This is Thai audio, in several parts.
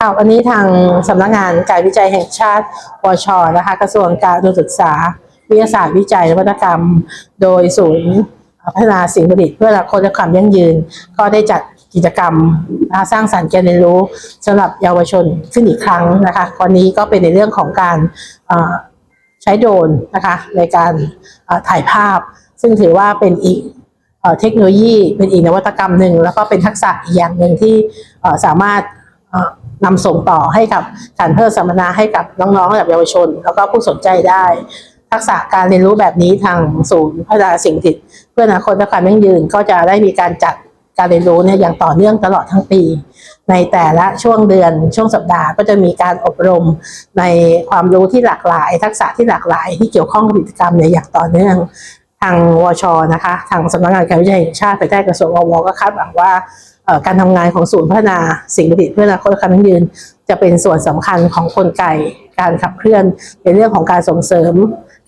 ค่ะวันนี้ทางสำนักงานการวิจัยแห่งชาติวชนะคะ กระทรวงการศึกษา วิทยาศาสตร์วิจัยนวัตกรรม โดยศูนย์พัฒนาสิ่งประดิษฐ์เพื่ออนาคตและความยั่งยืน ก็ได้จัดกิจกรรมสร้างสรรค์การเรียนรู้สำหรับเยาวชนขึ้นอีกครั้งนะคะวันนี้ก็เป็นในเรื่องของการใช้โดรนนะคะในการถ่ายภาพ ซึ่งถือว่าเป็นอีกเทคโนโลยีเป็นอีกนวัตกรรมหนึ่งแล้วก็เป็นทักษะอีกอย่างหนึ่งที่สามารถ นำส่งต่อให้กับการเพิ่มสัมมนาให้กับน้องๆระดับเยาวชน แล้วก็ผู้สนใจได้ ทักษะการเรียนรู้แบบนี้ทางศูนย์พัฒนาสิ่งประดิษฐ์เพื่ออนาคตและความยั่งยืนก็จะได้มีการจัดการเรียนรู้เนี่ยอย่างต่อเนื่องตลอดทั้งปี ในแต่ละช่วงเดือนช่วงสัปดาห์ก็จะมีการอบรมในความรู้ที่หลากหลาย ทักษะที่หลากหลายที่เกี่ยวข้องกับกิจกรรมเนี่ยอย่างต่อเนื่อง ทางวชนะคะ ทางสำนักงานการวิจัยแห่งชาติภายใต้กระทรวงอวก็คาดหวังว่าการทำงานของศูนย์พัฒนาสิ่งประดิษฐ์เพื่ออนาคตและความยั่งยืน จะเป็นส่วนสำคัญของกลไกการขับเคลื่อนในเรื่องของการส่งเสริม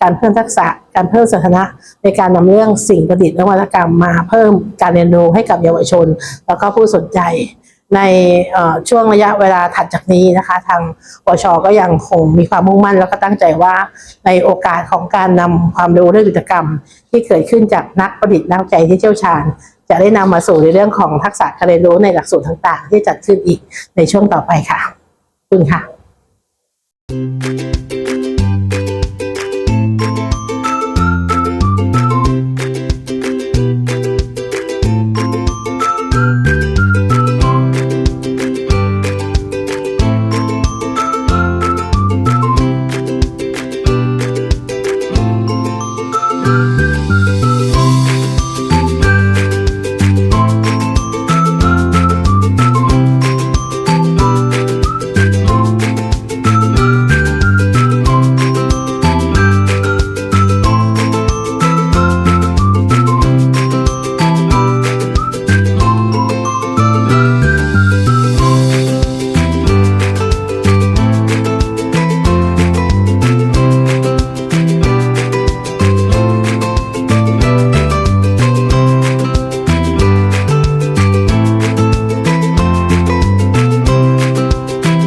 การเพิ่มทักษะ การเพิ่มสถานะ ในการนำเรื่องสิ่งประดิษฐ์และวัตกรรมมาเพิ่มการเรียนรู้ให้กับเยาวชน แล้วก็ผู้สนใจ ในช่วงระยะเวลาถัดจากนี้นะคะ ทางปชก็ยังคงมีความมุ่งมั่น แล้วก็ตั้งใจว่าในโอกาสของการนำความรู้เรื่องกิจกรรม ที่เกิดขึ้นจากนักประดิษฐ์นักใจที่เชี่ยวชาญ จะได้นำมาสู่ในเรื่องของทักษะการเรียนรู้ในหลักสูตรต่าง ๆ ที่จัดขึ้นอีกในช่วงต่อไปค่ะคุณค่ะสวั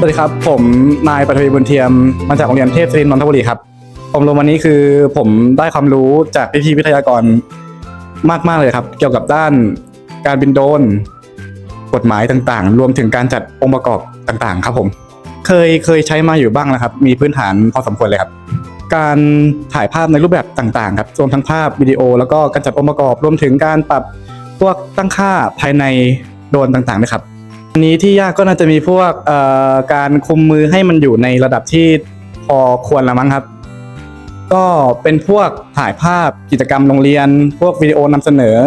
ดีครับ ผมนายปฐวีบุญเทียมมาจากโรงเรียนเทพศรินทร์นนทบุรีครับผมลงวันนี้คือผมได้ความรู้จากพี่ๆวิทยากรมากๆเลยครับ เกี่ยวกับด้านการบินโดรนกฎหมายต่างๆ รวมถึงการจัดองค์ประกอบต่างๆ ครับผม เคยเคยใช้มาอยู่บ้างนะครับ มีพื้นฐานพอสมควรเลยครับ การถ่ายภาพในรูปแบบต่างๆ ครับรวมทั้งภาพวิดีโอ แล้วก็การจัดองค์ประกอบ รวมถึงการปรับพวกตั้งค่าภายในโดรนต่างๆนะครับ อันนี้ที่ยากก็น่าจะมีพวกเอ่อการคุมมือให้มันอยู่ในระดับที่พอควรละมั้งครับ ก็เป็นพวกถ่ายภาพกิจกรรมโรงเรียน พวกวิดีโอนำเสนอ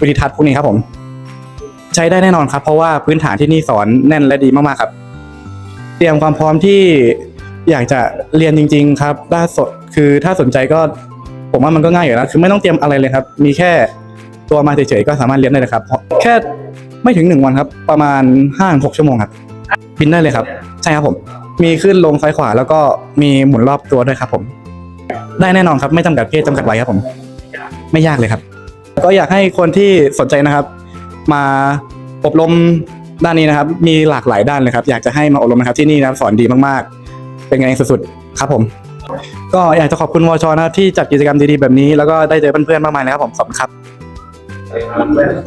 วิดีทัศน์พวกนี้ครับผม ใช้ได้แน่นอนครับ เพราะว่าพื้นฐานที่นี่สอนแน่นและดีมากๆครับ เตรียมความพร้อมที่อยากจะเรียนจริง ๆ ครับล่าสดคือถ้าสนใจก็ผมว่ามันก็ง่ายอยู่แล้วคือไม่ต้องเตรียมอะไรเลยครับ มีแค่ตัวมาเฉยๆก็สามารถเรียนได้เลยครับ แค่ ไม่ถึงหนึ่งวันครับ ประมาณห้าหกชั่วโมงครับ บินได้เลยครับ ใช่ครับผม มีขึ้นลงซ้ายขวาแล้วก็มีหมุนรอบตัวด้วยครับผม ได้แน่นอนครับ ไม่จำกัดเพศจำกัดวัยครับผม ไม่ยากเลยครับ ก็อยากให้คนที่สนใจนะครับ มาอบรมด้านนี้นะครับ มีหลากหลายด้านเลยครับ อยากจะให้มาอบรมนะครับที่นี่นะครับสอนดีมากๆ เป็นไงสุดๆครับผม ก็อยากจะขอบคุณวชนะครับที่จัดกิจกรรมดีๆแบบนี้ แล้วก็ได้เจอเพื่อนๆมากมายนะครับผมขอบคุณครับ 明白了。